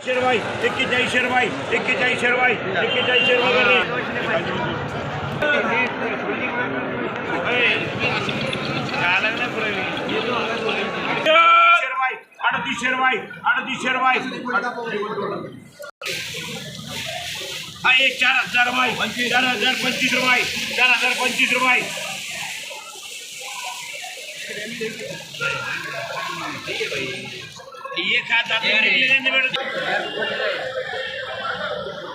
शेरवाई एक चार हज़ार रुपये चार हज़ार पंचवीस रुपये चार हज़ार पंचवीस रुपये.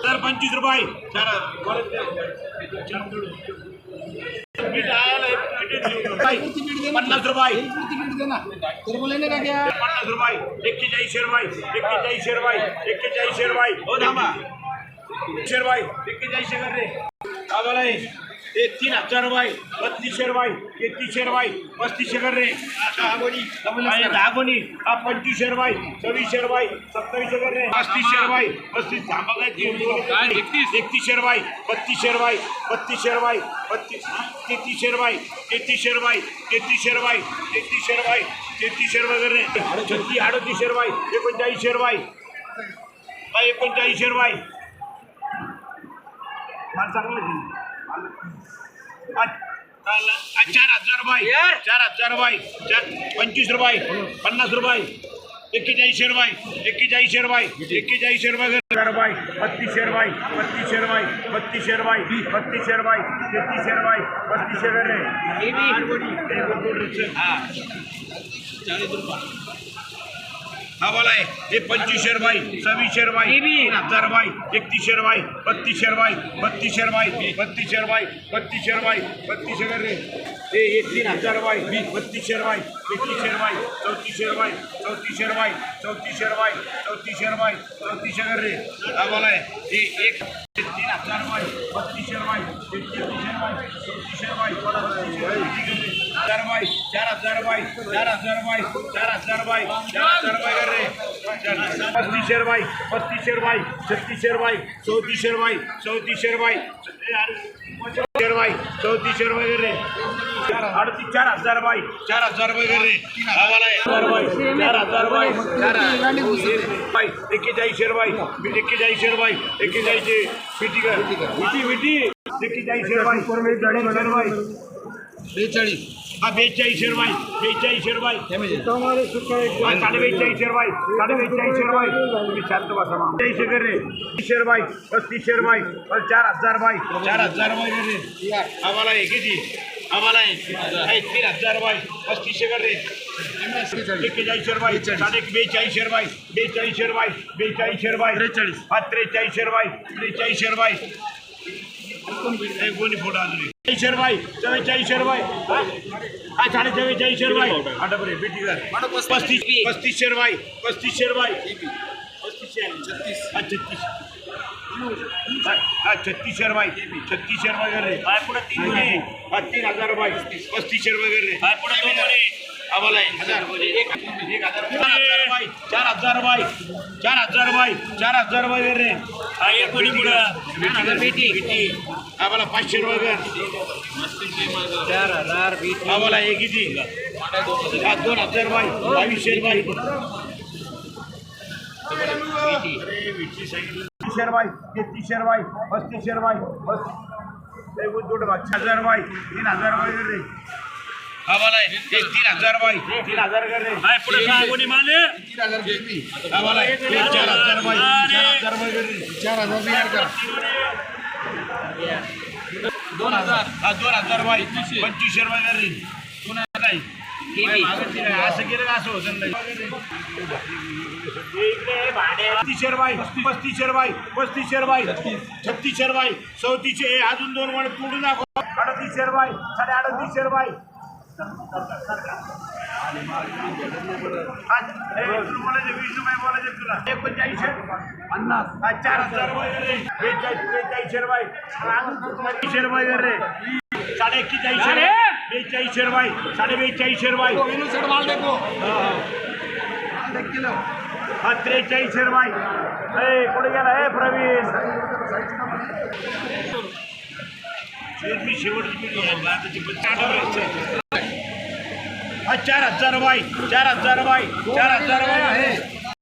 एक पंचवीस रुपये पन्नास रुपये. पन्नास रुपये एक्केचाळीस शेरवाई एक्केचाळीस शेरवाई एक्केचाळीस शेरवाई हो थांबा शेरबाई एक्केचाळीस शेर रे का बोला तीन हजार रुपये बत्तीस शेरवाई तेहतीस शेरवाई पस्तीस शेर रे. दहा कोणी हा पंचवीस शेरवाई सव्वीस शेरवाई सत्तावीस शेर रे. पस्तीस शेरवाई पस्तीस थांबा काय एकतीस? एकतीस शेरवाई बत्तीस शेरवाई बत्तीस शेरवाई बत्तीस तेहतीस शेरवाई तेहतीस शेरवाई तेहतीस शेरवाई तेहतीस शेरवाई तेहतीस शेरवाई कर रे. छत्तीस अडतीस शेरवाई एकोणचाळीस शेरवाई हा एकोणचाळीस शेरवाई माल चांगलं चार हजार रुपये. चार हजार रुपये. चार पंचवीस रुपये. पन्नास रुपये. एक्केचाळीस रुपये. एक्केचाळीस रुपये. एक्केचाळीस रुपये रुपये. बत्तीस रुपये. बत्तीस रुपये. बत्तीस रुपये. बत्तीस रुपये. तेहतीस रुपये. बत्तीस रुपये. हा. हा बोला आहे हे पंचवीसशे रुपये सव्वीसशे रुपये तीन हजार रुपये एकतीसशे रुपये बत्तीसशे रुपये बत्तीसशे रुपये बत्तीसशे रुपये बत्तीसशे रुपये बत्तीसशे कर रे. हे हे तीन हजार रुपये बत्तीसशे रुपये एकतीसशे रुपये चौतीसशे रुपये चौतीसशे रुपये चौतीसशे रुपये चौतीसशे रुपये चौतीसशे कर रे. हा बोला आहे हे एक तीन हजार रुपये एकतीसशे रुपये चौतीसशे रुपये हजार रुपये चार हजार रुपये चार हजार रुपये चार हजार रुपये चार हजार बाई कर रे पस्तीसशे रुपये पस्तीसशे रुपये छत्तीसशे रे अडतीस चार हजार बाई चार हजार रुपये कर रे हजार बाई चार हजार रुपये शेर बाई एक्केचाळीसशे रुपये एक्केचाळीसशे रुपये एक्केचाळीसशे मिठी विटी मिठी शेर बाई शेर बाई बेचाळीस. हा बेचाळीसशे रुपये बेचाळीसशे रुपये साडे बेचाळीसशे रुपये साडे बेचाळीसशे रुपये तुम्ही शांत बसा मग. बेचाळीसशे कर रे तीसशे रुपये पस्तीसशे रुपये बस चार हजार रुपये चार हजार कर रे आम्हाला आहे किती आम्हाला आहे तीन हजार रुपये पस्तीसशे कर रे. एक्केचाळीसशे रुपये साडे बेचाळीसशे रुपये बेचाळीसशे रुपये बेचाळीसशे रुपये त्रेचाळीस. हा त्रेचाळीसशे रुपये त्रेचाळीसशे रुपये एक कोणी फोटो अजून चाळीसशे रुपये चव्वेचाळीसशे रुपये हा साडे चव्वेचाळीसशे रुपये आठवण पस्तीस बेटी कर पस्तीस पस्तीसशे रुपये पस्तीसशे छत्तीस. पस्तीसशे हा छत्तीस हा छत्तीस रुपये छत्तीसशे रुपये कर रे काय पुढे तीन गुन्हे हा तीन हजार रुपये. पस्तीस रुपये कर रे काय पुढे दोन आम्हाला एक एक एक चार हजार रुपये चार हजार रुपये चार हजार कर रे. हा एक कोणी पुढं? बेटी बेटी आम्हाला पाचशे रुपये कर चार हजार आम्हाला हे किती? दोन हजार रुपये बावीसशे रुपये. तीसशे रुपये तेहतीसशे रुपये पस्तीसशे रुपये पस्तीस हजार रुपये तीन हजार कर रे. आम्हाला एक तीन हजार रुपये तीन हजार कर रे. पुढे कोणी माने? तीन हजार बीस आम्हाला एक चार हजार रुपये चार हजार रुपये कर रे. चार हजार बिहार करा. दोन हजार. हा दोन हजार रुपये पंचवीसशे रुपये कर रे. दोन हजार नाही. असं केलं का असं होतं नाही पस्तीसशे रुपये. पस्तीसशे रुपये. पस्तीसशे रुपये. छत्तीसशे रुपये. चौतीसशे. हे अजून दोन वर पुढून दाखव अडतीसशे रुपये. साडे अडतीसशे रुपये. तुला बोलायचं, वीस बोलायचे तुला पन्नास चार हजार रे बेचाळीस बेचाळीसशे रुपये रे साडे एक्केचाळीसशे रुपये बेचाळीसशे रुपये साडे बेचाळीसशे रुपये हा त्रेचाळीसशे रुपये ए कुठे गेला ए प्रवीण शेवट शेवटची हा चार हजार बाई चार हजार बाई चार हजार रुपये